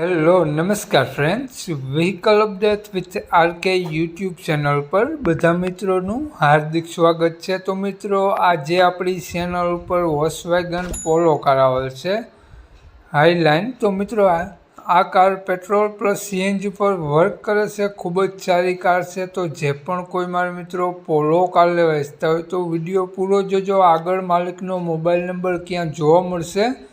Hello, નમસ્કાર friends vehicle update with RK YouTube channel પર બધા મિત્રોનું હાર્દિક સ્વાગત છે. તો મિત્રો, આજે આપણી ચેનલ ઉપર વોસવેગન પોલો કાર છે. હાઈલાઇન તો મિત્રો, આ આ કાર પેટ્રોલ પ્લસ સીએનજી પર વર્ક કરે છે. ખૂબ જ સારી કાર છે. તો જે પણ કોઈ મારા મિત્રો પોલો કાર લેવા ઇચ્છતા હોય તો વીડિયો પૂરો જોજો. આગળ માલિકનો મોબાઈલ નંબર ક્યાં જોવા મળશે.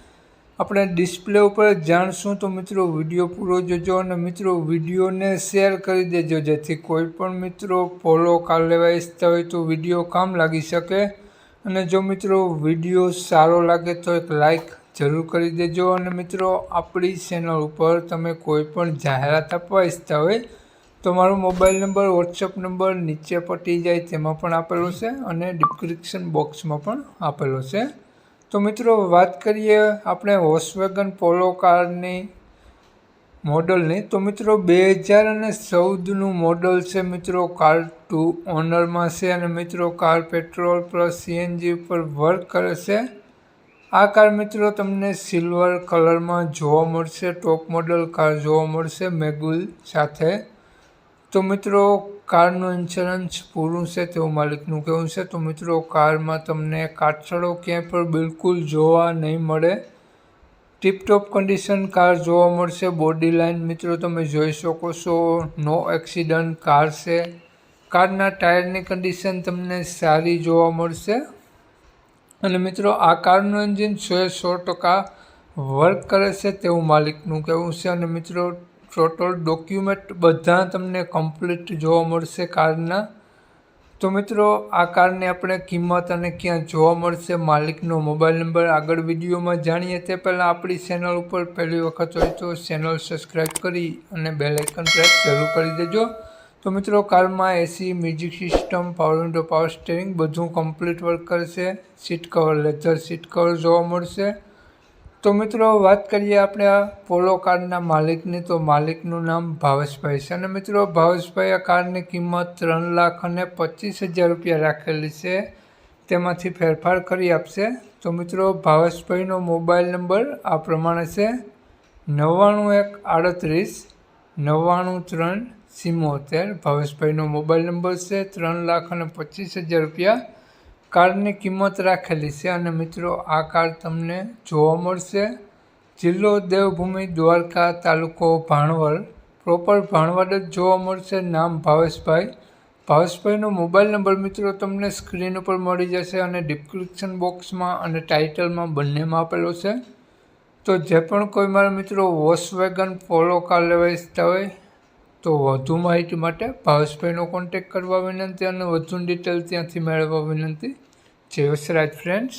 આપણે ડિસ્પ્લે ઉપર જાણશું તો મિત્રો વીડિયો પૂરો જોજો અને મિત્રો વિડીયોને શેર કરી દેજો જેથી કોઈ પણ મિત્રો ફોલો કાર લેવા ઈચ્છતા હોય તો વીડિયો કામ લાગી શકે. અને જો મિત્રો વીડિયો સારો લાગે તો એક લાઈક જરૂર કરી દેજો અને મિત્રો આપણી ચેનલ ઉપર તમે કોઈ પણ જાહેરાત આપવા ઈચ્છતા હોય તો મારો મોબાઈલ નંબર વોટ્સઅપ નંબર નીચે પટી જાય તેમાં પણ આપેલો છે અને ડિસ્ક્રિપ્શન બોક્સમાં પણ આપેલો છે. તો મિત્રો, વાત કરીએ આપણે હોસવેગન પોલો કારની મોડલની. તો મિત્રો, બે હજાર અને ચૌદનું મોડલ છે મિત્રો કાર ટુ ઓનરમાં છે અને મિત્રો કાર પેટ્રોલ પ્લસ સીએનજી ઉપર વર્ક કરે છે. આ કાર મિત્રો તમને સિલ્વર કલરમાં જોવા મળશે ટોપ મોડલ કાર જોવા મળશે મેગુલ સાથે. તો મિત્રો, કારનું ઇન્સ્યોરન્સ પૂરું છે તેવું માલિકનું કહેવું છે. તો મિત્રો, કારમાં તમને કાટછડો ક્યાંય પણ બિલકુલ જોવા નહીં મળે. ટીપટોપ કન્ડિશન કાર જોવા મળશે. બોડી લાઇન મિત્રો, તમે જોઈ શકો છો, નો એક્સિડન્ટ કાર છે. કારના ટાયરની કન્ડિશન તમને સારી જોવા મળશે. અને મિત્રો, આ કારનું એન્જિન સો સો ટકા વર્ક કરે છે તેવું માલિકનું કહેવું છે. અને મિત્રો ટોટલ ડોક્યુમેન્ટ બધા તમને કમ્પ્લીટ જોવા મળશે કારના. તો મિત્રો, આ કારની આપણે કિંમત અને ક્યાં જોવા મળશે, માલિકનો મોબાઈલ નંબર આગળ વિડીયોમાં જાણીએ. તે પહેલાં આપણી ચેનલ ઉપર પહેલી વખત હોય તો ચેનલ સબસ્ક્રાઈબ કરી અને બેલ આઇકન પ્રેસ જરૂર કરી દેજો. તો મિત્રો, કારમાં AC, music system power window power steering બધું કમ્પ્લીટ વર્ક કરશે. Seat cover leather seat cover જોવા મળશે. તો મિત્રો, વાત કરીએ આપણે આ પોલો કારના માલિકની. તો માલિકનું નામ ભાવેશભાઈ છે. અને મિત્રો, ભાવેશભાઈ આ કારની કિંમત ત્રણ લાખ અને પચીસ હજાર રૂપિયા રાખેલી છે. તેમાંથી ફેરફાર કરી આપશે. તો મિત્રો, ભાવેશભાઈનો મોબાઈલ નંબર આ પ્રમાણે છે. નવ્વાણું એક આડત્રીસ, નવ્વાણું ત્રણ સિમોતેર. ભાવેશભાઈનો મોબાઈલ નંબર છે ત્રણ લાખ અને પચીસ હજાર રૂપિયા. કારની કિંમત રાખેલી છે અને મિત્રો, આ કાર તમને જોવા મળશે. જિલ્લો દેવભૂમિ દ્વારકા તાલુકો ભાણવડ. પ્રોપર ભાણવડ જ જોવા મળશે. નામ ભાવેશભાઈ. ભાવેશભાઈનો મોબાઈલ નંબર મિત્રો તમને સ્ક્રીન ઉપર મળી જશે અને ડિસ્ક્રિપ્શન બોક્સમાં અને ટાઇટલમાં બંનેમાં આપેલો છે. તો જે પણ કોઈ મારા મિત્રો વોશવેગન પોલો કાર લેવા ઇચ્છતા હોય, તો વધુ માહિતી માટે ભાવેશભાઈનો કોન્ટેક કરવા વિનંતી અને વધુ ડિટેલ ત્યાંથી મેળવવા વિનંતી. જય વસરાજ ફ્રેન્ડ્સ